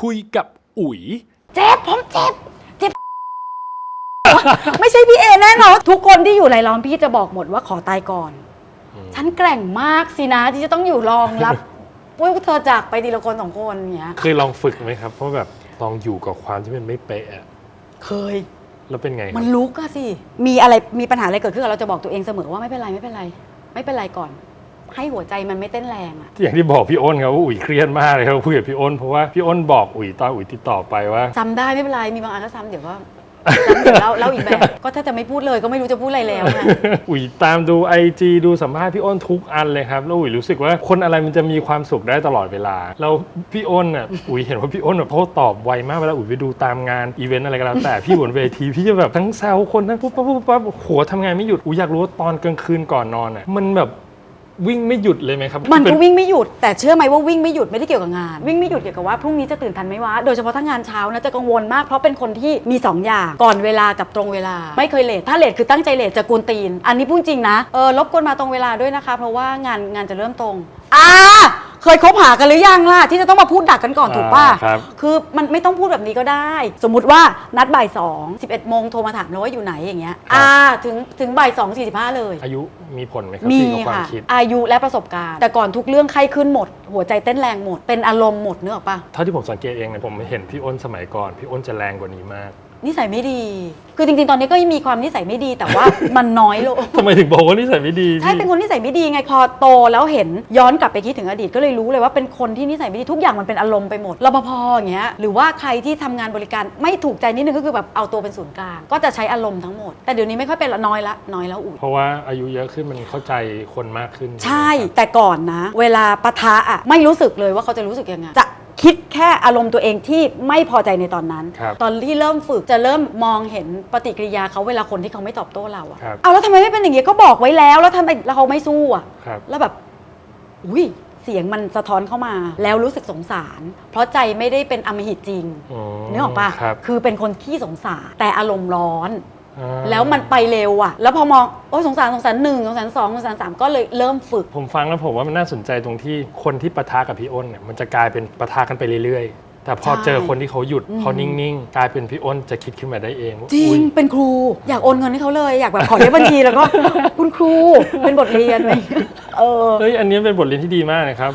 คุยกับอุ๋ย เจ็บผมเจ็บเจ็บ ไม่ใช่พี่เอแน่นอนทุกคนที่อยู่ในล้อมพี่จะบอกหมดว่าขอตายก่อน ฉันแกร่งมากสินะที่จะต้องอยู่รองรับว่าเธอจากไปทีละคนสองคนอย่างเงี้ย เคยลองฝึกไหมครับ เพราะแบบลองอยู่กับความที่มันไม่เป๊ะอะเคย แล้วเป็นไงคมัรับนลุกอะสิ มีอะไรมีปัญหาอะไรเกิดขึ้นกับเราจะบอกตัวเองเสมอว่าไม่เป็นไรไม่เป็นไร ไม่เป็นไรก่อน ให้หัวใจมันไม่เต้นแรงอะอย่างที่บอกพี่อ้นครับว่าอุ๋ยเครียดมากเลยครับคุยกับพี่อ้นเพราะว่าพี่อ้นบอกอุ๋ยตอนอุ๋ยติดต่อไปว่าซ้ำได้ไม่เป็นไรมีบางอันก็ซ้ำเดี๋ยวก็ ซ้ำเดี๋ยวเล่าเล่าอีกแบบก็ถ้าจะไม่พูดเลยก็ไม่รู้จะพูดอะไรแล้วนะ อุ๋ยตามดูไอจีดูสัมภาษณ์พี่อ้นทุกอันเลยครับแล้วอุ๋ยรู้สึกว่าคนอะไรมันจะมีความสุขได้ตลอดเวลาแล้วพี่อ้นอะ อุ๋ยเห็นว่าพี่อ้นแบบเขาตอบไวมากเวลาอุ๋ยไปดูตามงานอีเวนต์อะไรก็แล้วแต่ พี่บนเวทีพี่จะแบบทั้งแซวคนทั้งปุ๊บปั๊บปุ๊บปั๊บหัวทำงานไม่หยุดอุ๋ยอยากรู้ว่าตอนกลางคืนก่อนนอนอะมันแบบ วิ่งไม่หยุดเลยไหมครับมันเป็ก็วิ่งไม่หยุดแต่เชื่อไหมว่าวิ่งไม่หยุดไม่ได้เกี่ยวกับงาน วิ่งไม่หยุดเกี่ยวกับว่าพรุ่งนี้จะตื่นทันไหมวะโดยเฉพาะถ้างานเช้านะจะกังวลมากเพราะเป็นคนที่มีสองอย่างก่อนเวลากับตรงเวลา ไม่เคยเลทถ้าเลทคือตั้งใจเลทจะกวนตีน อันนี้พูดจริงนะเออรบกวนมาตรงเวลาด้วยนะคะ เพราะว่างานงานจะเริ่มตรงอ่า เคยคบหากันหรือยังล่ะที่จะต้องมาพูดดักกันก่อนถูกป่ะครับ คือมันไม่ต้องพูดแบบนี้ก็ได้ สมมุติว่านัดบ่ายสองสิบเอ็ดโมงโทรมาถามเราว่าอยู่ไหนอย่างเงี้ยอ่าถึงถึงบ่ายสองสี่สิบห้าเลย อายุมีผลไหมครับมีที่กับความค่ะคิด อายุและประสบการณ์ แต่ก่อนทุกเรื่องไข้ขึ้นหมด หัวใจเต้นแรงหมด เป็นอารมณ์หมดเนื้ออกปะ เท่าที่ผมสังเกตเองเนี่ยผมเห็นพี่อ้นสมัยก่อน พี่อ้นจะแรงกว่านี้มาก นิสัยไม่ดี คือจริงๆ ตอนนี้ก็ยังมีความนิสัยไม่ดีแต่ว่า มันน้อยลง ทำไมถึงบอกว่านิสัยไม่ดีใช่พี่ เป็นคนนิสัยไม่ดีไงพอโตแล้วเห็นย้อนกลับไปคิดถึงอดีตก็เลยรู้เลยว่าเป็นคนที่นิสัยไม่ดีทุกอย่างมันเป็นอารมณ์ไปหมดรปภอย่างเงี้ยหรือว่าใครที่ทำงานบริการไม่ถูกใจนิดนึงก็คือแบบเอาตัวเป็นศูนย์กลางก็จะใช้อารมณ์ทั้งหมด แต่เดี๋ยวนี้ไม่ค่อยเป็นละน้อยละน้อยแล้วอุ่ยเพราะว่าอายุเยอะขึ้นมันเข้าใจคนมากขึ้นใช่ ไหมครับแต่ก่อนนะ เวลาปะทะอะไม่รู้สึกเลยว่าเขาจะรู้สึกยังไงจะ คิดแค่อารมณ์ตัวเองที่ไม่พอใจในตอนนั้น ครับตอนที่เริ่มฝึกจะเริ่มมองเห็นปฏิกิริยาเขาเวลาคนที่เขาไม่ตอบโต้เราอะครับ เอาแล้วทำไมไม่เป็นอย่างนี้ก็บอกไว้แล้ว แล้วทำไมแล้วเขาไม่สู้อะ ครับ แล้วแบบ อุ้ย เสียงมันสะท้อนเข้ามา แล้วรู้สึกสงสาร เพราะใจไม่ได้เป็นอำมหิตจริงอืมนึกออกปะครับ คือเป็นคนขี้สงสาร แต่อารมณ์ร้อนอ่า แล้วมันไปเร็วอะแล้วพอมองโอ้ยสงสารสงสารหนึ่งสงสารสองสงสารสามก็เลยเริ่มฝึก ผมฟังแล้วผมว่ามันน่าสนใจตรงที่คนที่ปะทะกับพี่อ้นเนี่ยมันจะกลายเป็นปะทะกันไปเรื่อยๆ แต่พอใช่ เจอคนที่เขาหยุดอืมเขานิ่งๆ กลายเป็นพี่อ้นจะคิดขึ้นมาได้เองว่าจริอุ๊งย เป็นครู อยากโอนเงินให้เขาเลย อยากแบบขอเลขบัญชีแล้วก็ คุณครูเป็นบทเรียนอะไรอย่างเงี้ยเออ เฮ้ย อันนี้เป็นบทเรียนที่ดีมากนะครับ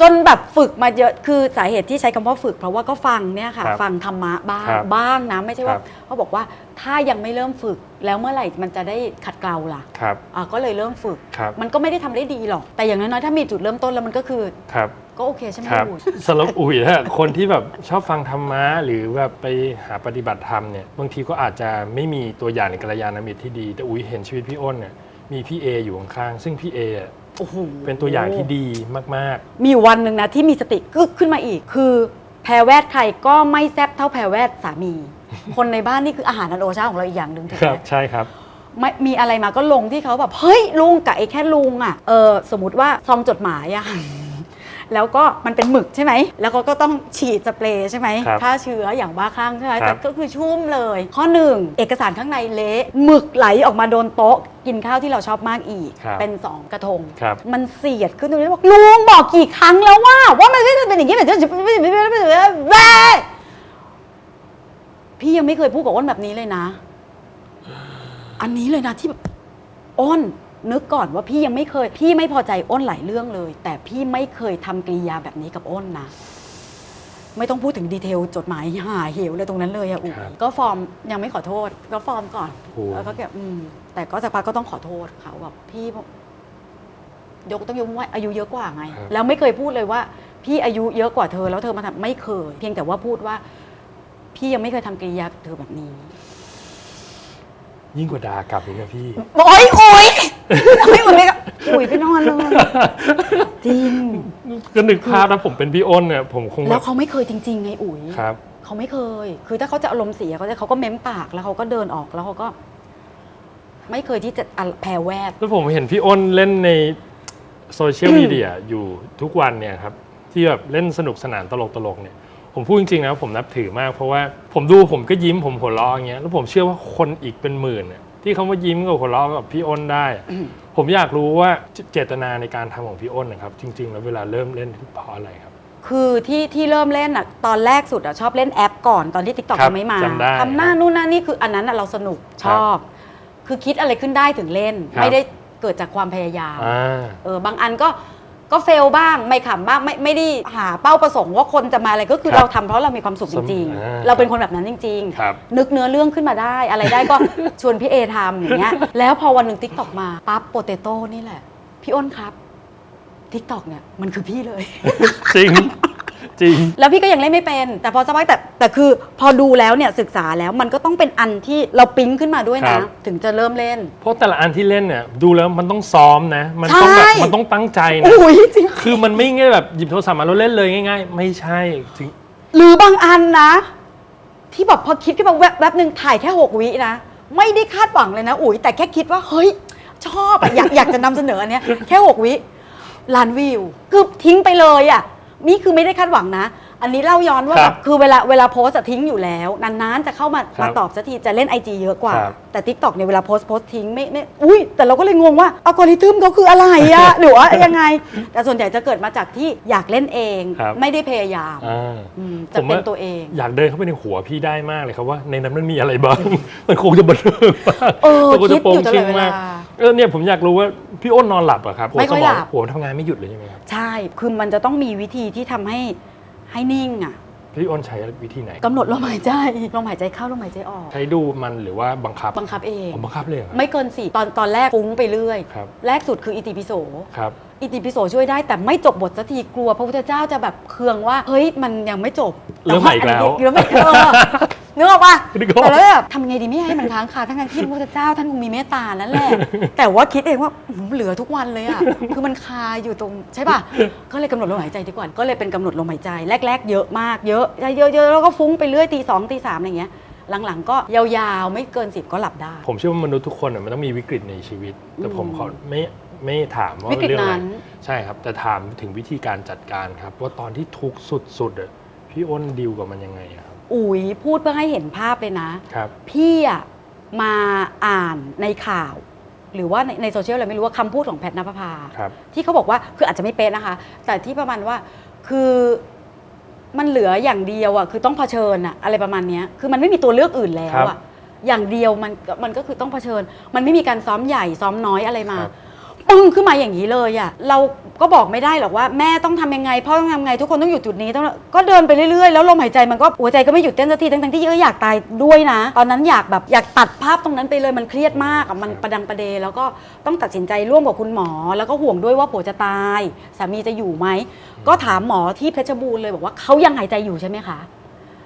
จนแบบฝึกมาเยอะคือสาเหตุที่ใช้คำว่าฝึก เพราะว่าก็ฟังเนี่ยค่ะ ครับฟังธรรมะบ้างครับบ้างนะไม่ใช่ว่าครับ เขาบอกว่าถ้ายังไม่เริ่มฝึกแล้วเมื่อไหร่มันจะได้ขัดเกลาล่ะครับ อะก็เลยเริ่มฝึก ครับ มันก็ไม่ได้ทำได้ดีหรอก แต่อย่างน้อยๆถ้ามีจุดเริ่มต้นแล้วมันก็คือครับ ก็โอเคใช่ไหมครับ คุณ สำหรับอุ๋ยนะคนที่แบบชอบฟังธรรมะหรือแบบไปหาปฏิบัติธรรมเนี่ยบางทีก็อาจจะไม่มีตัวอย่างในกัลยาณมิตรที่ดี แต่อุ๋ยเห็นชีวิตพี่อ้นเนี่ยมีพี่เออยู่ข้างๆซึ่งพี่เออะ โอ้โหเป็นตัวอย่างที่ดีมาก มีอยู่วันหนึ่งนะที่มีสติกึกขึ้นมาอีก คือแพรแวดใครก็ไม่แซบเท่าแพรแวดสามี คนในบ้านนี่คืออาหารอันโอชาของเราอีกอย่างหนึ่งถูกๆ คไหรัม บ ใช่ครับ ไม่มีอะไรมาก็ลงที่เขาแบบ เฮ้ยลุงกับไอ้แค่ลุงอะเออสมมติว่าซองจดหมายอะ แล้วก็มันเป็นหมึกใช่ไหม แล้วก็ก็ต้องฉีดสเปรย์ใช่ไหมครับฆ่าเชื้ออย่างบ้าคลั่งใช่ไหมครัแต่บก็คือชุ่มเลย ข้อหนึ่งเอกสารข้างในเละหมึกไหลออกมาโดนโต๊ะ กินข้าวที่เราชอบมากอีก ครับเป็นสองกระทง ครับ มันเสียดขึ้นตรงนี้บอกลุงบอกกี่ครั้งแล้วว่า ว่ามันไม่ได้เป็นอย่างนี้แบบจะแม่พี่ยังไม่เคยพูดกับอ้นแบบนี้เลยนะ อันนี้เลยนะที่แบบอ้น นึกก่อนว่าพี่ยังไม่เคย พี่ไม่พอใจอ้นหลายเรื่องเลย แต่พี่ไม่เคยทำกริยาแบบนี้กับอ้นนะ ไม่ต้องพูดถึงดีเทลจดหมายหาเหวเลยตรงนั้นเลยอะอูครับก็ฟอร์มยังไม่ขอโทษ ก็ฟอร์มก่อนโอ้ แล้วก็แบบอืมแต่ก็สักพักก็ต้องขอโทษเขาแบบพี่ ยกต้องยกว่าอายุเยอะกว่าไง ครับ แล้วไม่เคยพูดเลยว่า พี่อายุเยอะกว่าเธอแล้วเธอมาทำไม่เคย เพียงแต่ว่าพูดว่า พี่ยังไม่เคยทำกริยากับเธอแบบนี้ยิ่งกว่าด่ากลับอีกนะพี่ โอ้ยโอ้ย ไม่อุ่นเลยก็อุ๋ยไปนอนเลยจริง ก็นึกภาพนะผมเป็นพี่อ้นเนี่ยผมคงแบแล้วบเขาไม่เคยจริง ๆ ไงอุ๋ยครับ เขาไม่เคย คือถ้าเขาจะอารมณ์เสียเขาจะเขาก็เม้มปากแล้วเขาก็เดินออกแล้วเขาก็ ไม่เคยที่จะอะแผ่แวด แล้วผมเห็นพี่อ้นเล่นในโซเชียลมีเดียอยู่ทุกวันเนี่ยครับ ที่แบบเล่นสนุกสนานตลกตลกๆเนี่ย ผมพูดจริงๆนะผมนับถือมากเพราะว่าผมดูผมก็ยิ้มผมหัวเราะอย่างเงี้ยแล้วผมเชื่อว่าคนอีกเป็นหมื่นเนี่ย ที่เขามายิ้มกับหัวเราะกับพี่อ้นได้อะผมอยากรู้ว่าเจเจตนาในการทำของพี่อ้นนะครับ จริง ๆ แล้วเวลาเริ่มเล่นเพราะอะไรครับ คือที่ที่เริ่มเล่นอะตอนแรกสุดอะชอบเล่นแอปก่อนตอนที่ TikTok ครับยังไม่มาจำได้ทำหน้านู่นหน้านี่คืออันนั้นอะเราสนุกชอบ คือคิดอะไรขึ้นได้ถึงเล่น ครับ ไม่ได้เกิดจากความพยายาม อ่า เออบางอันก็ ก็เฟลบ้างไม่ขำบ้างไม่ไม่ได้หาเป้าประสงค์ว่าคนจะมาอะไรก็คือครับเราทำเพราะเรามีความสุขจริง อ่าๆ เราเป็นคนแบบนั้นจริง ครับ ๆ นึกเนื้อเรื่องขึ้นมาได้ อะไรได้ก็ ชวนพี่เอทำอย่างเงี้ยแล้วพอวันหนึ่งทิกตอกมาปั๊บโปเตโต้นี่แหละ พี่อ้นครับทิกตอกเนี่ยมันคือพี่เลย จริง จริง แล้วพี่ก็ยังเล่นไม่เป็น แต่พอสักพักแต่แต่คือพอดูแล้วเนี่ยศึกษาแล้วมันก็ต้องเป็นอันที่เราปิ๊งขึ้นมาด้วยครันะ บ ถึงจะเริ่มเล่น เพราะแต่ละอันที่เล่นเนี่ยดูแล้วมันต้องซ้อมนะ มันต้องแบบใช่ มันต้องตั้งใจนะ อุ้ยจริง คือมันไม่ง่ายแบบหยิบโทรศัพท์มาแล้วเล่นเลยง่ายๆ ไม่ใช่จริงหรือบางอันนะ ที่แบบพอคิดขึ้นมาแวบแวบหนึ่งถ่ายแค่หกวินะ ไม่ได้คาดหวังเลยนะอุ๋ยแต่แค่คิดว่า เฮ้ย ชอบอะอยากอยากจะนำเสนออันเนี้ยแค่หกวิล้านวิว คือทิ้งไปเลยอะ นี่คือไม่ได้คาดหวังนะ อันนี้เล่าย้อนว่าคแบรับบคือเวลาเวลาโพสต์อะทิ้งอยู่แล้ว นานๆจะเข้ามาครับมาตอบสักทีจะเล่น IG เยอะกว่า ครับแต่ t ิ k t o k เนี่ยเวลาโพสต์โพสต์ทิ้งไม่ไม่อุ้ยแต่เราก็เลยงงว่าอัลกอริทึมเขาคืออะไรอะ หรือว่ายังไง แต่ส่วนใหญ่จะเกิดมาจากที่อยากเล่นเอง ครับ ไม่ได้พยายามอ่า อืมจะเป็นตัวเอง อยากเดินเข้าไปในหัวพี่ได้มากเลยครับว่าในนั้นมันมีอะไรบ้าง มันคงจะบันเทิงมากเออมันคงจะโปร่งคิดอยู่ตลอดชิงเวลามาก เออเนี่ยผมอยากรู้ว่าพี่อ้นนอนหลับเหรอะครับไม่ค่อยหลับหัวสมงหัวทำงานไม่หยุดเลยใช่ไหมครับ ใช่ คือมันจะต้องมีวิธีที่ทำให้ให้นิ่งอะพี่อ้นใช้วิธีไหน กำหนดลมหายใจ ลมหายใจเข้าลมหายใจออก ใช้ดูมันหรือว่าบังคับบังคับเอง ผมบังคับเลยเหรอครับ ไม่เกินสี่ตอนตอนแรกฟุ้งไปเรื่อย ครับ แรกสุดคืออิติปิโส ครับ อิติปิโสช่วยได้แต่ไม่จบบทสักทีกลัว พระพุทธเจ้าจะแบบเคืองว่าเฮ้ยมันยังไม่จบเริ่มใหม่อีกแล้วเริ่มใหม่เออนึกออกปะนึกออกแต่แล้วแบบทำไงดีไม่ให้มันค้างคาทั้งๆที่พระพุทธเจ้าท่านคงมีเมตตานั่นแหละแต่ว่าคิดเองว่าอื้อหือเหลือทุกวันเลยอะคือมันคาอยู่ตรงใช่ป่ะก็เลยกำหนดลมหายใจดีกว่าก็เลยเป็นกำหนดลมหายใจแรก ๆ เยอะมากเยอะเยอะๆแล้วก็ฟุ้งไปเรื่อยตีสองตีสามอะไรอย่างเงี้ยหลังๆ ก็ยาวๆ ไม่เกินสิบก็หลับได้ ผมเชื่อว่ามนุษย์ทุกคนน่ะมันต้องมีวิกฤตในชีวิต แต่ผมอืมขอไม่ ไม่ถามว่าวิกฤตเรื่องอะไรนั้นใช่ครับ แต่ถามถึงวิธีการจัดการครับ ว่าตอนที่ทุกข์สุดๆอะพี่อ้นดิวกับมันยังไงอะครับอุ๋ยพูดเพื่อให้เห็นภาพเลยนะ ครับ พี่อะมาอ่านในข่าว หรือว่าในในโซเชียลอะไรไม่รู้ว่าคำพูดของแพทย์นภพา ครับ ที่เขาบอกว่าคืออาจจะไม่เป๊ะนะคะ แต่ที่ประมาณว่าคือมันเหลืออย่างเดียวอะคือต้องเผชิญอะอะไรประมาณเนี้ยคือมันไม่มีตัวเลือกอื่นแล้วครัอะบอย่างเดียวมันมันก็คือต้องเผชิญ มันไม่มีการซ้อมใหญ่ซ้อมน้อยอะไรมา ครับ ปึ้งขึ้นมาอย่างนี้เลยอะเราก็บอกไม่ได้หรอกว่าแม่ต้องทำยังไงพ่อต้องทำยังไงทุกคนต้องอยู่จุดนี้ต้องก็เดินไปเรื่อยๆ แล้วลมหายใจมันก็หัวใจก็ไม่หยุดเต้นสักทีทั้งๆที่ก็อยากตายด้วยนะ ตอนนั้นอยากแบบอยากตัดภาพตรงนั้นไปเลยมันเครียดมากอะมันประดังประเด แล้วก็ต้องตัดสินใจร่วมกับคุณหมอ แล้วก็ห่วงด้วยว่าผัวจะตายสามีจะอยู่ไหมก็ถามหมอที่เพชรบูรณ์เลยบอกว่าเขายังหายใจอยู่ใช่ไหมคะ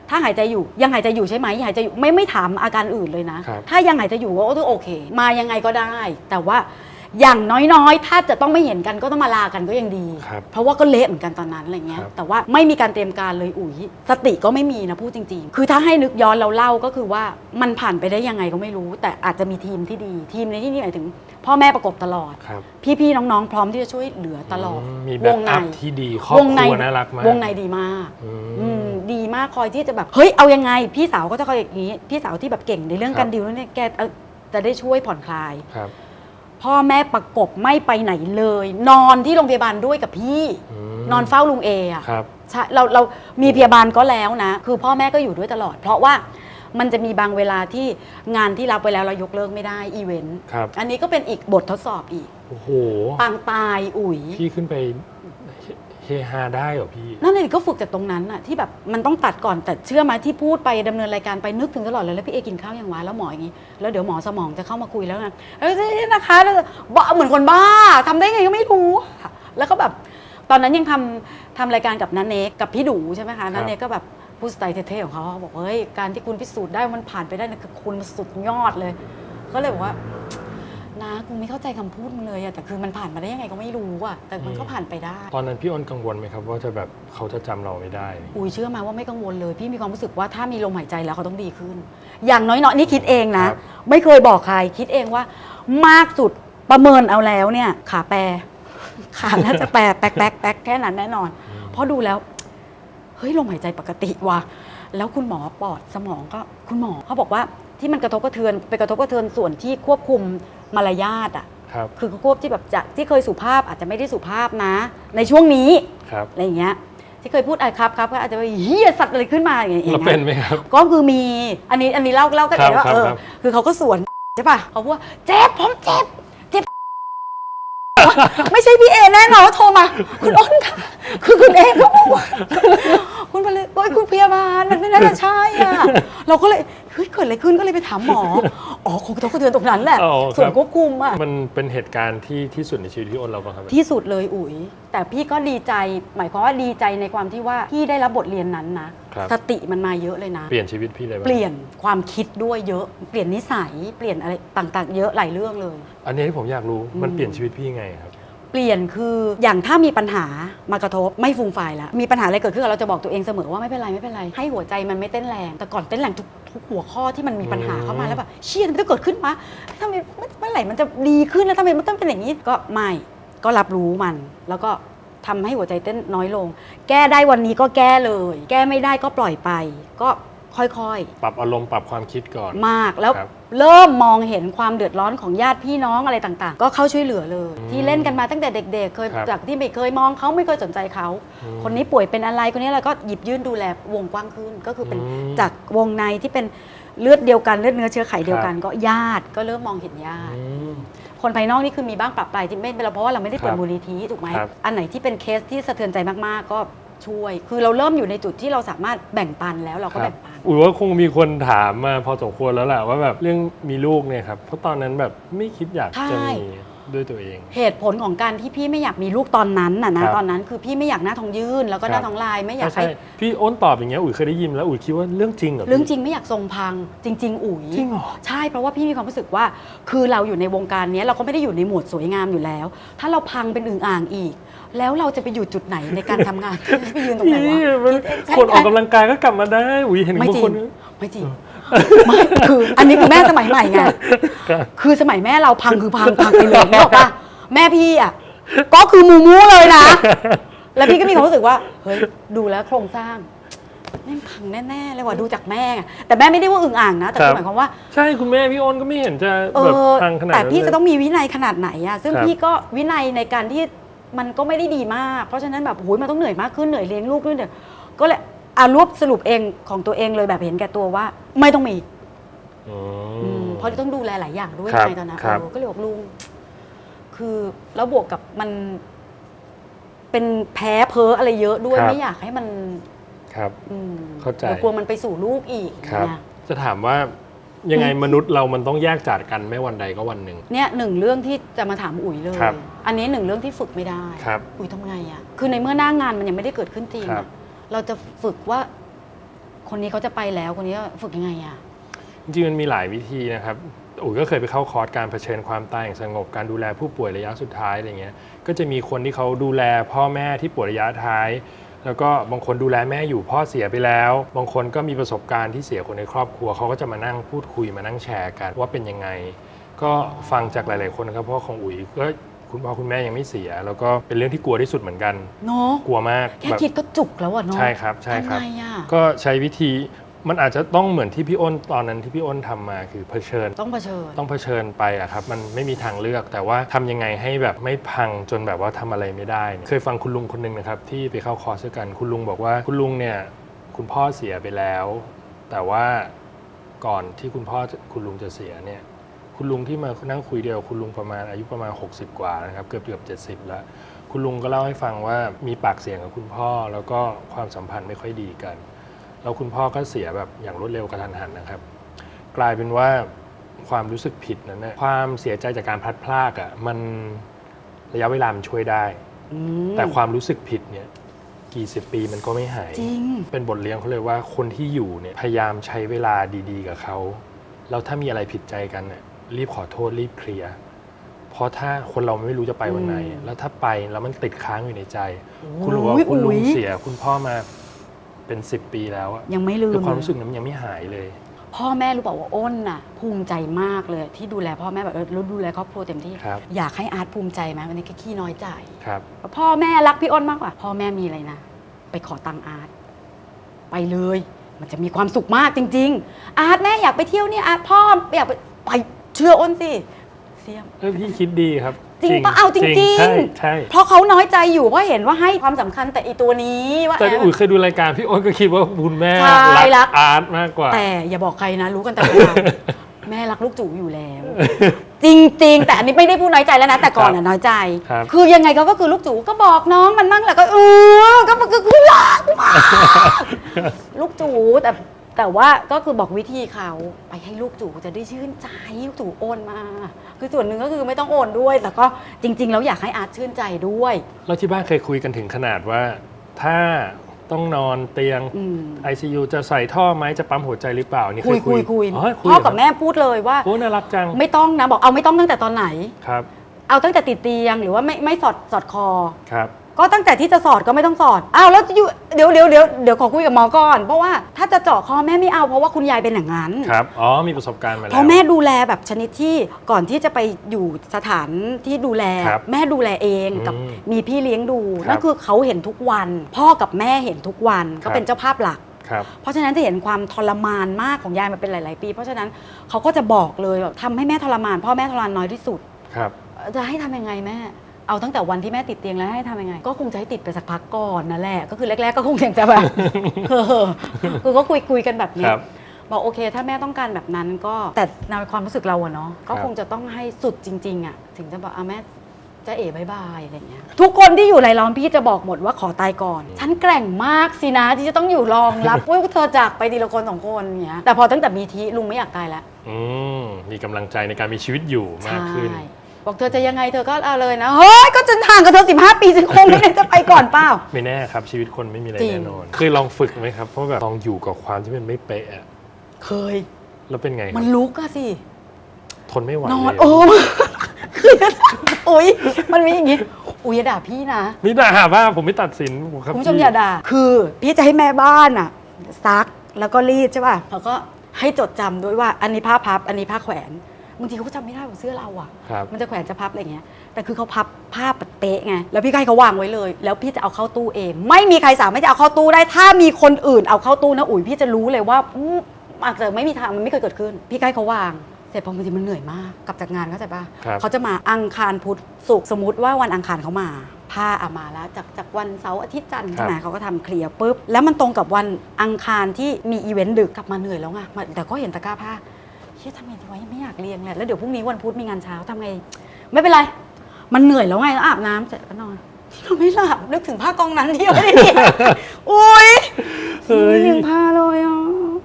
ถ้าหายใจอยู่ยังหายใจอยู่ใช่ไหมหายใจอยู่ไม่ไม่ถามอาการอื่นเลยนะ ครับ ถ้ายังหายใจอยู่ก็โอเค มายังไงก็ได้ แต่ว่า อย่างน้อยๆ ถ้าจะต้องไม่เห็นกันก็ต้องมาลากันก็ยังดี ครับเพราะว่าก็เละเหมือนกันตอนนั้นอะไรเงี้ย ครับแต่ว่าไม่มีการเตรียมการเลยอุ๋ย สติก็ไม่มีนะพูดจริง ๆ คือถ้าให้นึกย้อนเราเล่าก็คือว่ามันผ่านไปได้ยังไงก็ไม่รู้ แต่อาจจะมีทีมที่ดี ทีมในที่นี้หมายถึง พ่อแม่ประกบตลอด ครับพี่ๆน้องๆ พร้อมที่จะช่วยเหลือตลอดมมีวแบ็กงในอัพที่ดีครอบวงคในรัวน่ารักมากวงในดีมาก อืม อืมดีมากคอยที่จะแบบ เฮ้ยเอายังไง พี่สาวก็จะคอยอย่างนี้ พี่สาวที่แบบเก่งในเรื่องครับ การดิวนั่นเนี่ยแกเอ่อจะได้ช่วยผ่อนคลาย ครับ พ่อแม่ประกบไม่ไปไหนเลย นอนที่โรงพยาบาลด้วยกับพี่มนอนเฝ้าลุงเออะครับ ใช่เราเรามีพยาบาลก็แล้วนะ คือพ่อแม่ก็อยู่ด้วยตลอด เพราะว่ามันจะมีบางเวลาที่งานที่รับไว้แล้วเรายกเลิกไม่ได้อีเวนต์ครับ อันนี้ก็เป็นอีกบททดสอบอีกโอ้โห ปางตายอุ๋ยพี่ขึ้นไปเฮฮาได้เหรอพี่ นั่นเลยก็ฝึกจากตรงนั้นอะที่แบบมันต้องตัดก่อนแต่เชื่อไหมที่พูดไปดำเนินรายการไปนึกถึงตลอดเลยแล้วพี่เอกินข้าวยังวะแล้วหมออย่างนี้แล้วเดี๋ยวหมอสมองจะเข้ามาคุยแล้วนะเอ้ยนะคะแล้วบ้าเหมือนคนบ้าทำได้ไงก็ไม่รู้อะแล้วก็แบบตอนนั้นยังทำทำรายการกับนันเนกกับพี่ดูใช่ไหมคะนันเนกก็แบบพูดสไตล์เท่ๆของเขาเขาบอกเฮ้ยการที่คุณพิสูจน์ได้ว่ามันผ่านไปได้นะคือคุณสุดยอดเลย ก็เลยบอกว่านะ กูไม่เข้าใจคำพูดมึงเลยอะแต่คือมันผ่านมาได้ยังไงก็ไม่รู้อะแต่มันก็ผ่านไปได้ ตอนนั้นพี่อ้นกังวลไหมครับ ว่าจะแบบเขาจะจำเราไม่ได้ อุ้ยเชื่อมาว่าไม่กังวลเลย พี่มีความรู้สึกว่าถ้ามีลมหายใจแล้วเขาต้องดีขึ้น อย่างน้อยๆนี่คิดเองนะ ครับ ไม่เคยบอกใครคิดเองว่า มากสุดประเมินเอาแล้วเนี่ย ขาแปรขาน่าจะแปรแป๊กแป๊กแป๊กแค่นั้นแน่นอนเพราะดูแล้ว เฮ้ยลมหายใจปกติว่ะแล้วคุณหมอปอดสมองก็คุณหมอเขาบอกว่าที่มันกระทบกระเทือนไปกระทบกระเทือนส่วนที่ควบคุม มารยาทอะครับคือเขาควบที่แบบจากที่เคยสุภาพอาจจะไม่ได้สุภาพนะ ในช่วงนี้ครับอะไรอย่างเงี้ยที่เคยพูดอะครับครับก็อาจจะว่าเฮียสัตว์อะไรขึ้นมาอย่างเงี้ยเราเป็นไหมครับก็คือมีอันนี้อันนี้เล่าเล่ากันเองว่าครับเออครับคือเขาก็สวนใช่ป่ะเขาพูดว่าเจ็บผมเจ็บเจ็บไม่ใช่พี่เอแน่นอนโทรมา คุณอ้นค่ะคือคุณเอก็บอกว่า คุณไปเลยโอ้ยคุณพยาบาลมันไม่น่าจะใช่อะเราก็เลยเฮ้ยเกิดอะไรขึ้นก็เลยไปถามหมออ๋อคงกระทบกระเทือนตรงนั้นแหละอ๋อครับ ส่วนควบคุมอะ มันเป็นเหตุการณ์ที่ที่สุดในชีวิตที่อ้นเราบ้างครับ ที่สุดเลยอุ๋ย แต่พี่ก็ดีใจ หมายความว่าดีใจในความที่ว่าพี่ได้รับบทเรียนนั้นนะ ครับ สติมันมาเยอะเลยนะ เปลี่ยนชีวิตพี่เลยบ้างเปลี่ยนความคิดด้วยเยอะ เปลี่ยนนิสัย เปลี่ยนอะไรต่างๆ เยอะหลายเรื่องเลย อันนี้ที่ผมอยากรู้มันอืมเปลี่ยนชีวิตพี่ไงครับ เปลี่ยนคืออย่างถ้ามีปัญหามากระทบไม่ฟูมฟายแล้วมีปัญหาอะไรเกิดขึ้นเราจะบอกตัวเองเสมอว่าไม่เป็นไรไม่เป็นไรให้หัวใจมันไม่เต้นแรง แต่ก่อนเต้นแรงทุกทุกหัวข้อที่มันมีปัญหาเข้ามาแล้วแบบเชี่ยมันจะเกิดขึ้นวะทำไมเมื่อเมื่อไหร่มันจะดีขึ้นแล้วทำไมมันต้องเป็นอย่างนี้ก็ไม่ก็รับรู้มัน แล้วก็ทำให้หัวใจเต้นน้อยลง แก้ได้วันนี้ก็แก้เลย แก้ไม่ได้ก็ปล่อยไป ก็ค่อยๆ ปรับอารมณ์ปรับความคิดก่อนมากแล้วครับ เริ่มมองเห็นความเดือดร้อนของญาติพี่น้องอะไรต่างๆ ก็เข้าช่วยเหลือเลยอืมที่เล่นกันมาตั้งแต่เด็ก ๆ เคยครับจากที่ไม่เคยมองเขาไม่เคยสนใจเขา อืมคนนี้ป่วยเป็นอะไรคนนี้อะไรก็หยิบยื่นดูแลวงกว้างขึ้น ก็คือเป็นอืมจากวงในที่เป็นเลือดเดียวกันเลือดเนื้อเชื้อไขเดียวกันครับก็ญาติก็เริ่มมองเห็นญาติอืมคนภายนอกนี่คือมีบ้างปรับปลายที่ไม่เป็นเราเพราะว่าเราไม่ได้เปิคดรับมูลนิธิถูกไหมครับอันไหนที่เป็นเคสที่สะเทือนใจมากๆ ก็ ช่วย คือเราเริ่มอยู่ในจุดที่เราสามารถแบ่งปันแล้วเราก็ครับแบ่งปัน อุ้ยว่าคงมีคนถามมาพอสมควรแล้วแหละว่าแบบเรื่องมีลูกเนี่ยครับเพราะตอนนั้นแบบไม่คิดอยากใช่จะมี ด้วยตัวเอง เหตุผลของการที่พี่ไม่อยากมีลูกตอนนั้นน่ะคนะรับ ตอนนั้นคือพี่ไม่อยากหน้าทองยื่นแล้วก็หน้าครับทองลายไม่อยากใช่ให้พี่อ้นตอบอย่างเงี้ยอุ๋ยเคยได้ยินแล้วอุ๋ยคิดว่าเรื่องจริงเหรอเรื่องจพี่ริงไม่อยากทรงพัง จริง ๆ อุ๋ยจริงเหรอ ใช่เพราะว่าพี่มีความรู้สึกว่า คือเราอยู่ในวงการเนี้ยเราก็ไม่ได้อยู่ในหมวดสวยงามอยู่แล้ว ถ้าเราพังเป็นอึ่งอ่างอีก แล้วเราจะไปอยู่จุดไหนในการทำงาน ไปยืนตรงไหนวะนี่มันใช่คนออกกำลังกายก็กลับมาได้อุ๋ยเห็นไม่บางจริคงนไม่จริง ไม่คืออันนี้คือแม่สมัยใหม่ไงครับคือสมัยแม่เราพังคือพังพังไปเลยนึกออกปะแม่พี่อะก็คือมูมูเลยนะ แล้วพี่ก็มีความรู้สึกว่าเฮ้ยดูแล้วโครงสร้างแม่งพังแน่ๆเลยว่ะดูจากแม่ไงแต่แม่ไม่ได้ว่าอึ่งอ่างนะ แต่ครัคือบหมายความว่า ใช่คุณแม่พี่อ้นก็ไม่เห็นจะเอแบบอพังขนาดแต่นั้นพี่เลยจะต้องมีวินัยขนาดไหนอะซึ่งครับพี่ก็วินัยในการที่มันก็ไม่ได้ดีมาก เพราะฉะนั้นแบบโอ้ยมันต้องเหนื่อยมากขึ้นเหนื่อยเลี้ยงลูกด้วยเนี่ยก็เลย อารวบสรุปเองของตัวเองเลยแบบเห็นแก่ตัวว่า ไม่ต้องมีอือืมมเพราะต้องดูแลหลายอย่างด้วยครับไงตอนนั้นครับ เออก็เลยบอกลุงคือแล้วบวกกับมัน เป็นแพ้เพ้ออะไรเยอะด้วยครับ ไม่อยากให้มัน ครับ อืมเข้าใจดี๋ยวกลัวมันไปสู่ลูกอีกครับนะจะถามว่ายังไงมนุษย์เรามันต้องแยกจากกันไม่วันใดก็วันหนึ่ง เนี่ยหนึ่งเรื่องที่จะมาถามอุ๋ยเลย ครับอันนี้หนึ่งเรื่องที่ฝึกไม่ได้ ครับอุ๋ยทำไงอะคือในเมื่อหน้างานมันยังไม่ได้เกิดขึ้นจริงครัอะบ เราจะฝึกว่า คนนี้เขาจะไปแล้วคนนี้ฝึกยังไงอะจริงๆมันมีหลายวิธีนะครับอุ๋ยก็เคยไปเข้าคอร์สการเผชิญความตายอย่างสงบการดูแลผู้ป่วยระยะสุดท้ายอะไรเงี้ยก็จะมีคนที่เขาดูแลพ่อแม่ที่ป่วยระยะท้าย แล้วก็บางคนดูแลแม่อยู่พ่อเสียไปแล้ว บางคนก็มีประสบการณ์ที่เสียคนในครอบครัวเขาก็จะมานั่งพูดคุยมานั่งแชร์กันว่าเป็นยังไง ก็ฟังจากหลาย ๆคนนะครับเพราะว่าของอุ๋ยก็ คุณพ่อคุณแม่ยังไม่เสีย แล้วก็เป็นเรื่องที่กลัวที่สุดเหมือนกัน เนาะกลัวมากแค่แบบคิดก็จุกแล้วอะเนาะใช่ครับใช่ครับ ทำไงอะก็ใช้วิธีมันอาจจะต้องเหมือนที่พี่อ้นตอนนั้นที่พี่อ้นทำมาคือเผชิญ ต้องเผชิญ ต้องเผชิญไปอะครับ มันไม่มีทางเลือก แต่ว่าทำยังไงให้แบบไม่พังจนแบบว่าทำอะไรไม่ได้เคยฟังคุณลุงคนหนึ่งนะครับ ที่ไปเข้าคอร์สด้วยกันคุณลุงบอกว่าคุณลุงเนี่ย คุณพ่อเสียไปแล้ว แต่ว่าก่อนที่คุณพ่อจะคุณลุงจะเสียเนี่ย คุณลุงที่มานั่งคุยเดียวคุณลุงประมาณอายุประมาณ 60 กว่านะครับเกือบเกือบเจ็ดสิบแล้ว คุณลุงก็เล่าให้ฟังว่ามีปากเสียงกับคุณพ่อ แล้วก็ความสัมพันธ์ไม่ค่อยดีกัน แล้วคุณพ่อก็เสียแบบอย่างรวดเร็วกระทันหันนะครับ กลายเป็นว่าความรู้สึกผิดนั้นนะความเสียใจจากการพลัดพรากอะ่ะมันระยะเวลามันช่วยได้อืมแต่ความรู้สึกผิดเนี่ยกี่สิบปีมันก็ไม่หาย จริง เป็นบทเรียนเขาเลยว่าคนที่อยู่เนี่ยพยายามใช้เวลาดี ๆ กับเขา แล้วถ้ามีอะไรผิดใจกันเนี่ย รีบขอโทษรีบเคลียร์เพราะถ้าคนเราไม่รู้จะไปวันไหนอืมแล้วถ้าไปแล้วมันติดค้างอยู่ในใจโอ้คุณรู้ว่าอุ๊ยคุณลุอุ๊งยเสีย คุณพ่อมาเป็นสิบปีแล้วอะยังไม่ลืมคือความเลยรู้สึกนั้นมันยังไม่หายเลย พ่อแม่รู้เปล่าว่าอ้นน่ะ ภูมิใจมากเลย ที่ดูแลพ่อแม่แบบเออแล้วดูแลครอบครัวเต็มที่ครับอยากให้อาร์ตภูมิใจไหมวันนี้ก็ขี้น้อยใจครับพ่อแม่รักพี่อ้นมากกว่า พ่อแม่มีอะไรนะไปขอตังค์อาร์ตไปเลย มันจะมีความสุขมากจริง ๆ อาร์ตแม่อยากไปเที่ยวเนี่ยอาร์ตพ่ออยากไปไป เชื่ออ้นสิเสียม เออพี่คิดดีครับจริงปะเอาจริงๆ ใช่ใช่เพราะเขาน้อยใจอยู่เพราะเห็นว่าให้ความสำคัญแต่อีตัวนี้ว่าแต่แอบอุ๋ยเคยดูรายการพี่อ้นก็คิดว่าคุณแม่ใช่รัรัก กอาร์ตมากกว่า แต่อย่าบอกใครนะ รู้กันแต่เวลาแม่รักลูกจู่อยู่แล้ว จริง ๆ แต่อันนี้ไม่ได้พูดน้อยใจแล้วนะ แต่ก่อนน่ะน้อยใจ ครับ คือยังไงเขาก็คือลูกจู่ก็บอกน้องมันมั่งแหละก็เออก็มันก็คือรักมากลูกจู่แต่ แต่ว่าก็คือบอกวิธีเขาไปให้ลูกจู่จะได้ชื่นใจลูกจู่โอนมา คือส่วนหนึ่งก็คือไม่ต้องโอนด้วย แต่ก็จริง ๆ แล้วอยากให้อาร์ตชื่นใจด้วย แล้วที่บ้านเคยคุยกันถึงขนาดว่า ถ้าต้องนอนเตียงอืม ICU จะใส่ท่อไหมจะปั๊มหัวใจหรือเปล่านี่คุยเคุยคุยอ๋อคุยพ่อกับเหรแม่พูดเลยว่า โอ้น่ารักจังไม่ต้องนะบอกเอาไม่ต้องตั้งแต่ตอนไหน ครับเอาตั้งแต่ติดเตียงหรือว่าไม่ไม่สอดสอดคอ ครับ ก็ตั้งแต่ที่จะสอดก็ไม่ต้องสอดอ้าวแล้วอยู่เดี๋ยวเดี๋ยวเดี๋ยวเดี๋ยวขอคุยกับหมอก่อน เพราะว่าถ้าจะเจาะคอแม่ไม่เอาเพราะว่าคุณยายเป็นอย่างนั้นครับ อ๋อ มีประสบการณ์มาแล้ว เพราะแม่ดูแลแบบชนิดที่ก่อนที่จะไปอยู่สถานที่ดูแล ครับแม่ดูแลเองกับอืมมีพี่เลี้ยงดูครับนั่นคือเขาเห็นทุกวัน พ่อกับแม่เห็นทุกวันครัก็บ เป็นเจ้าภาพหลัก ครับ เพราะฉะนั้นจะเห็นความทรมานมากของยายมาเป็นหลาย ๆ ปี เพราะฉะนั้นเขาก็จะบอกเลยแบบทำให้แม่ทรมานพ่อแม่ทรมานน้อยที่สุด ครับ จะให้ทำยังไงแม่ เอาตั้งแต่วันที่แม่ติดเตียงแล้วให้ทำยังไง ก็คงจะให้ติดไปสักพักก่อนนั่นแหละ ก็คือแรก ๆ ก็คงยังจะแบบ เออคือก็คุยคุยกันแบบนี้ ครับ บอกโอเค ถ้าแม่ต้องการแบบนั้นก็แต่ในความรู้สึกเราอะเนาะก็ครับคงจะต้องให้สุดจริง ๆอะถึงจะบอกอะแม่จะเอ๋บายบายอะไรเงี้ยทุกคนที่อยู่ในล้อมพี่จะบอกหมดว่าขอตายก่อน ฉันแกร่งมากสินะที่จะต้องอยู่รองรับ ว่าเธอจากไปทีละคนสองคนอย่างเงี้ยแต่พอตั้งแต่มีทีลุงไม่อยากตายแล้ว อืมมีกำลังใจในการมีชีวิตอยู่มากขึ้น ใช่ บอกเธอจะยังไงเธอก็เอาเลยนะ เฮ้ย ก็จนห่างกับเธอสิบห้าปีฉันคงไม่ได้จะไปก่อนเปล่า ไม่แน่ครับ ชีวิตคนไม่มีอะไรจริง แน่นอน เคยลองฝึกไหมครับ เพราะแบบลองอยู่กับความที่มันไม่เป๊ะอะเคย แล้วเป็นไงคมัรับนลุกอะสิ ทนไม่ไหวนอนเลยโอ้คืออุ้ยมันมีอย่างงี้ อุ้ยอย่าด่าพี่นะนี่ด่าว่าผมไม่ตัดสินครับคุณผู้ชมพี่อย่าด่า คือพี่จะให้แม่บ้านอะซักแล้วก็รีดใช่ป่ะ แล้วก็ให้จดจำด้วยว่าอันนี้ผ้าพับ อันนี้ผ้าแขวน บางทีเขาก็จำไม่ได้ว่าเสื้อเราอะครับ มันจะแขวนจะพับอะไรเงี้ย แต่คือเขาพับผ้าแบบเป๊ะไง แล้วพี่ก็ให้เขาวางไว้เลย แล้วพี่จะเอาเข้าตู้เอง ไม่มีใครสามารถจะเอาเข้าตู้ได้ ถ้ามีคนอื่นเอาเข้าตู้นะอุ๋ยพี่จะรู้เลยว่าอืมอาจจะไม่มีทางมันไม่เคยเกิดขึ้น พี่ก็ให้เขาวาง เสร็จพอบางทีมันเหนื่อยมาก กลับจากงานเข้าใจปะครับ เขาจะมาอังคารพุธศุกร์สมมติว่าวันอังคารเขามา ผ้าอามาแล้วจากจากวันเสาร์อาทิตย์จันทร์ใช่ไหมเขาก็ทำเคลียร์ปุ๊บ แล้วมันตรงกับวันอังคารที่มีอีเวนต์ดึกกลับมาเหนื่อยแล้วไงมาแต่ก็เห็นตะกร้าผ้า เฮ้ยทำไงดีวะยังไม่อยากเรียงเลยแล้วเดี๋ยวพรุ่งนี้วันพุธมีงานเช้าทำไง ไม่เป็นไร มันเหนื่อยแล้วไงแล้วอาบน้ำเสร็จก็นอนที่เราไม่หลับนึกถึงผ้ากองนั้นที่ไม่ได้เรียงอุ้ยเฮ้ย ไม่เรียงผ้าเลยอะ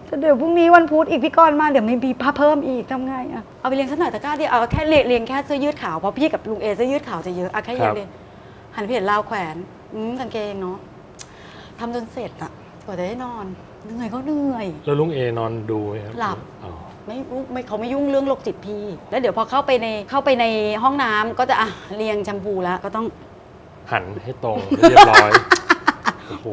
แต่เดี๋ยวพรุ่งนี้วันพุธอีกพี่กรณ์มาเดี๋ยวไม่มีผ้าเพิ่มอีกทำไงอะเอาไปเรียงสักหน่อยตะกร้าเดียวเอาแค่เรียงเรียงแค่เสื้อยืดขาวเพราะพี่กับลุงเอเสื้อยืดขาวจะเยอะเอาแค่เรียงเรียงหันไปเห็นราวแขวนอืมกางเกงเนาะทำจนเสร็จอะกว่าจะได้นอนเหนื่อยก็เหนื่อย แล้วลุงเอนอนดูไหมครับหลับ อ๋อ ไม่รู้ไม่เขาไม่ยุ่งเรื่องโรคจิตพี่ แล้วเดี๋ยวพอเข้าไปในเข้าไปในห้องน้ำก็จะอะเรียงแชมพูแล้วก็ต้องหันให้ตรงเรียบร้อย โอ้โห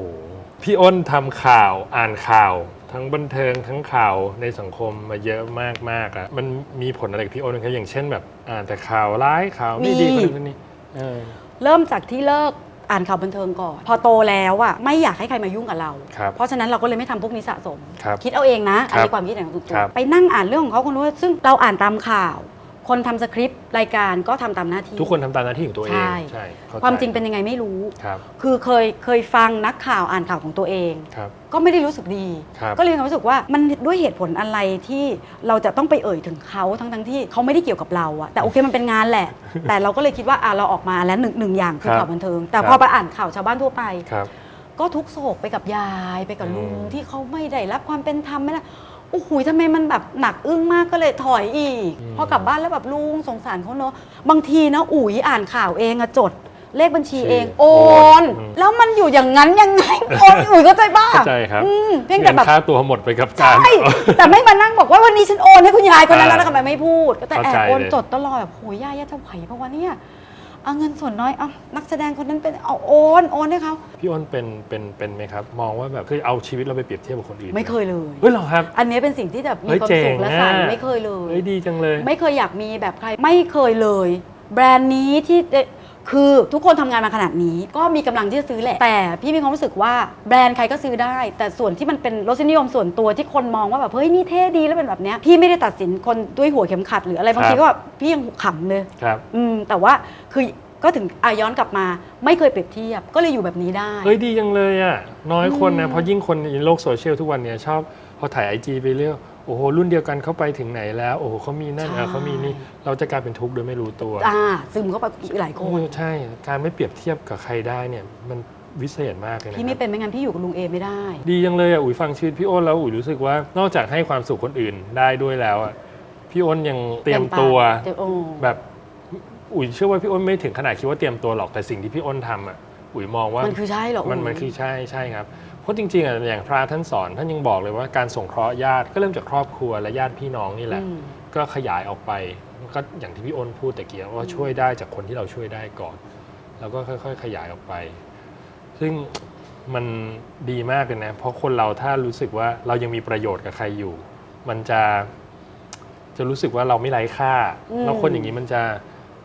พี่อ้นทำข่าวอ่านข่าว ทั้งบันเทิงทั้งข่าวในสังคมมาเยอะมากๆอะมันมีผลอะไรกับพี่อ้นไหมครับอย่างเช่นแบบอ่านแต่ข่าวร้ายข่าวไม่ดีมีคนนั้นคนนี้เออ เริ่มจากที่เลิก อ่านข่าวบันเทิงก่อน พอโตแล้วอะไม่อยากให้ใครมายุ่งกับเรา ครับเพราะฉะนั้นเราก็เลยไม่ทำพวกนี้สะสม ครับคิดเอาเองนะอันครันี้บความคิดเห็นของตัวครับ ไปนั่งอ่านเรื่องของเขาคนนู้นซึ่งเราอ่านตามข่าว คนทำสคริปต์รายการก็ทำตามหน้าที่ ทุกคนทำตามหน้าที่ของตัวเอง ใช่ ใช่ข้ใความจริงเป็นยังไงไม่รู้ ครับ คือเคยเคยฟังนักข่าวอ่านข่าวของตัวเอง ครับ ก็ไม่ได้รู้สึกดี ครับ ก็เลยมีความรู้สึกว่ามันด้วยเหตุผลอะไรที่เราจะต้องไปเอ่ยถึงเขาทั้งทั้งๆที่เขาไม่ได้เกี่ยวกับเราอะแต่โอเคมันเป็นงานแหละ แต่เราก็เลยคิดว่าอะเราออกมาแล้วหนึ่งหนึ่งอย่างคือครับข่าวบันเทิง แต่ครับพอไปอ่านข่าวชาวบ้านทั่วไป ครับ ก็ทุกโศกไปกับยายไปกับลุงอืมที่เขาไม่ได้รับความเป็นธรรมไม่ได้ โอ้โหทำไมมันแบบหนักอึ้งมากก็เลยถอยอีก พอกลับบ้านแล้วแบบลุงสงสารเขาเนอะบางทีนะอุ๋ยอ่านข่าวเองอะจด เลขบัญชีเอง โอน แล้วมันอยู่อย่างนั้นยังไงโอนอุ๋ยเข้าใจบ้าเข้าใจครับอืมเพียงแต่เงินแบบ ค่าตัวหมดไปกับการ ใช่ แต่ไม่มานั่งบอกว่าวันนี้ฉันโอนให้คุณยายคนนั้นแล้วอ่าแล้วทำไมไม่พูด ก็แต่แอเข้าใจบโอนเลยจดตลอดแบบโหยายยาจะไหวเพราะว่าเนี่ย เอาเงินส่วนน้อยเอานักแสดงคนนั้นเป็นเอาโอนโอนให้เขาพี่อ้นเป็นเป็นเป็นไหมครับ มองว่าแบบเคยเอาชีวิตเราไปเปรียบเทียบกับคนอื่นหไม่เคยเลย เฮ้ยเหรอครับ อันนี้เป็นสิ่งที่แบบมีเฮ้ยความเจ๋สุงขและนะใส่ไม่เคยเลย เฮ้ยดีจังเลย ไม่เคยอยากมีแบบใคร ไม่เคยเลย แบรนด์นี้ที่จะ คือทุกคนทำงานมาขนาดนี้ ก็มีกำลังที่จะซื้อแหละ แต่พี่มีความรู้สึกว่าแบรนด์ใครก็ซื้อได้ แต่ส่วนที่มันเป็นรสนิยมส่วนตัวที่คนมองว่าแบบเฮ้ยนี่เท่ดีแล้วเป็นแบบเนี้ยพี่ไม่ได้ตัดสินคนด้วยหัวเข็มขัดหรืออะไรบางทีก็แบบพี่ยังขำเลยครับอืมแต่ว่าคือก็ถึงอาย้อนกลับมาไม่เคยเปรียบเทียบก็เลยอยู่แบบนี้ได้เฮ้ยดีจังเลยอะน้อยคนนะอืมเพราะยิ่งคนในโลกโซเชียลทุกวันเนี้ยชอบพอถ่ายไอจีไปเรื่อย โอ้โหรุ่นเดียวกันเขาไปถึงไหนแล้ว โอ้โหเขามีนั่นอะเขามีนี่เราจะกลายเป็นทุกข์โดยไม่รู้ตัวอ่าซึมเข้าไปอีกหลายคโอ้นใช่การไม่เปรียบเทียบกับใครได้เนี่ยมันวิเศษมากเลยนะพี่ไม่เป็นไม่งั้นพี่อยู่กับลุงเอไม่ได้ ดีจังเลยอะอุ๋ยฟังชีวิตพี่อ้นแล้วอุ๋ยรู้สึกว่านอกจากให้ความสุขคนอื่นได้ด้วยแล้วอะพี่อ้นยังเตรียมตัวเตรียมโอ้แบบอุ๋ยเชื่อว่าพี่อ้นไม่ถึงขนาดคิดว่าเตรียมตัวหรอกแต่สิ่งที่พี่อ้นทำอะอุ๋ยมองว่า มันคือใช่เหรอมันมันคือใช่ใช่ครับ เพราะจริงๆอะอย่างพระท่านสอนท่านยังบอกเลยว่าการส่งเคราะห์ญาติก็เริ่มจากครอบครัวและญาติพี่น้องนี่แหละอืมก็ขยายออกไปก็อย่างที่พี่อ้นพูดตะเกียว่าช่วยได้จากคนที่เราช่วยได้ก่อน แล้วก็ค่อย ๆ ขยายออกไป ซึ่งมันดีมากเลยนะ เพราะคนเราถ้ารู้สึกว่าเรายังมีประโยชน์กับใครอยู่ มันจะจะรู้สึกว่าเราไม่ไร้ค่าอืมแล้วคนอย่างนี้มันจะ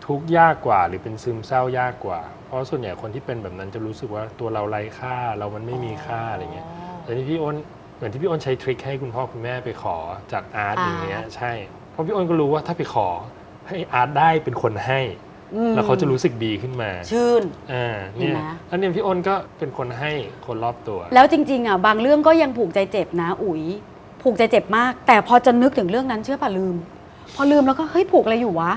ทุกข์ยากกว่า หรือเป็นซึมเศร้ายากกว่า เพราะส่วนใหญ่คนที่เป็นแบบนั้นจะรู้สึกว่าตัวเราไร้ค่าเรามันไม่มีค่าอะไรเงี้ยแต่ที่พี่อ้นเหมือนที่พี่อ้นใช้ทริคให้คุณพ่อคุณแม่ไปขอจากอาร์ตอาร์ตอย่างเงี้ยใช่เพราะพี่อ้นก็รู้ว่าถ้าไปขอให้อาร์ตได้เป็นคนให้อืมแล้วเขาจะรู้สึกดีขึ้นมา ชื่นอ่าเห็นเนี่ยไหมแล้วเนี่ยพี่อ้นก็เป็นคนให้คนรอบตัว แล้วจริงๆอะบางเรื่องก็ยังผูกใจเจ็บนะ อุ๋ยผูกใจเจ็บมาก แต่พอจะนึกถึงเรื่องนั้นเชื่อป่ะลืม พอลืมแล้วก็เฮ้ยผูกอะไรอยู่วะ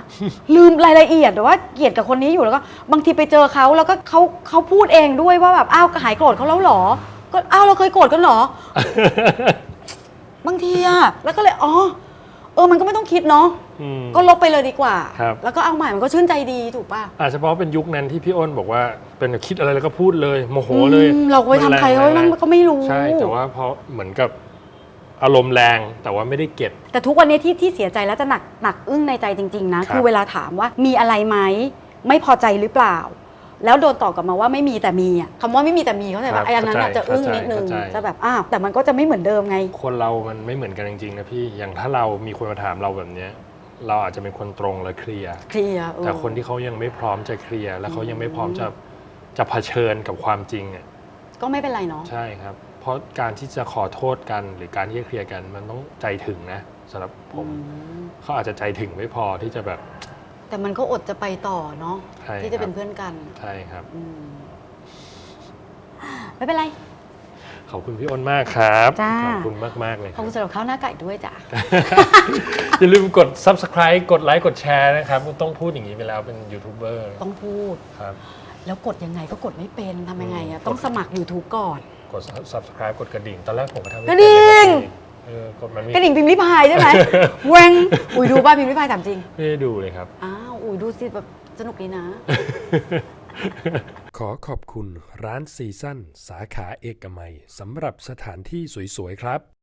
ลืมรายละเอียดแต่ว่าเกลียดกับคนนี้อยู่แล้วก็บางทีไปเจอเขาแล้วก็เขาเขาพูดเองด้วยว่าแบบอ้าวหายโกรธเขาแล้วเหรอ ก็อ้าวเราเคยโกรธกันเหรอ บางทีอะแล้วก็เลยอ๋อเออมันก็ไม่ต้องคิดเนาะอืม ก็ลบไปเลยดีกว่า ครับ แล้วก็เอาใหม่มันก็ชื่นใจดีถูกป่ะอาจจะเพราะเป็นยุคนั้นที่พี่อ้นบอกว่าเป็นแบบคิดอะไรแล้วก็พูดเลย โมโหเลยอืมเราไปทำใครเขามันแงก็ไม่รู้ ใช่แต่ว่าเพราะเหมือนกับ อารมณ์แรงแต่ว่าไม่ได้เก็บ แต่ทุกวันนี้ที่ที่เสียใจแล้วจะหนักหนักอึ้งในใจจริง ๆ นะครับคือเวลาถามว่ามีอะไรไหมไม่พอใจหรือเปล่า แล้วโดนตอบกลับมาว่าไม่มีแต่มีอะคำว่าไม่มีแต่มีเขาใจครัว่าบไอ้อันนั้นอาจจะอึ้งเข้าใจนิดนึงเข้าใจ จะแบบอ้าวแต่มันก็จะไม่เหมือนเดิมไง คนเรามันไม่เหมือนกันจริงๆนะพี่อย่างถ้าเรามีคนมาถามเราแบบเนี้ยเราอาจจะเป็นคนตรงและเคลียร์เคลียร์เออแต่คนที่เขายังไม่พร้อมจะเคลียร์และเขายังไม่พร้อมจะจะเผชิญกับความจริงอะก็ไม่เป็นไรเนาะ ใช่ครับ เพราะการที่จะขอโทษกันหรือการที่จะเคลียร์กัน มันต้องใจถึงนะสำหรับผมอืมเขาอาจจะใจถึงไม่พอที่จะแบบ แต่มันก็อดจะไปต่อเนาะใช่ที่จะเป็นครับเพื่อนกันใช่ครับ อืมไม่เป็นไร ขอบคุณพี่อ้นมากครับ จ้า ขอบคุณมาก ๆ เลยขคอบรับคุณสำหรับข้าวหน้าไก่ด้วยจ้ะ อย่าลืมกด subscribe กดไลค์กดแชร์นะครับ ต้องพูดอย่างนี้ไปแล้วเป็นยูทูบเบอร์ต้องพูด ครับ แล้วกดยังไงก็กดไม่เป็นทำยังไงอือะมต้องสมัคร YouTube ก่อน กด subscribe กดกระดิ่ง ตอนแรกผมก็ทำไม่กระดิ่งเป็นเออกดมันไม่กระดิ่งพิมพ์ริพายใช่ไหม แวงอุยดูป่ะพิมพ์ริพายถามจริง ไม่ได้ดูเลยครับ อ้าวอุยดูสิแบบสนุกดีนะ ขอขอบคุณร้านซีซั่นสาขาเอกมัยสำหรับสถานที่สวย ๆ ครับ